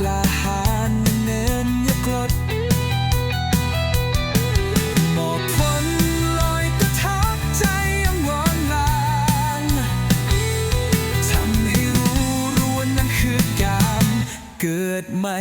กล้าหาญเนินย่ากลดหมอกฝนลอยกระทะใจยังวนลางทำให้รู้รู้ว่านั่นคือกามเกิดใหม่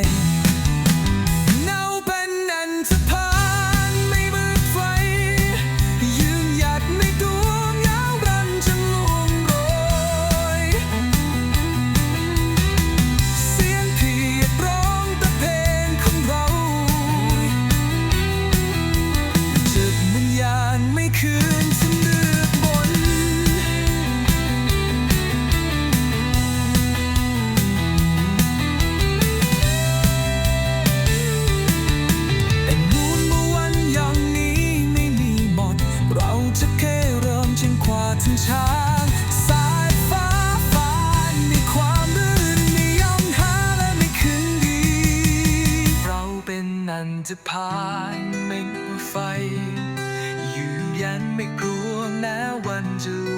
ันจะผ่านไม่กลัวไฟ อยู่ยันไม่กลัวแม้วันจะ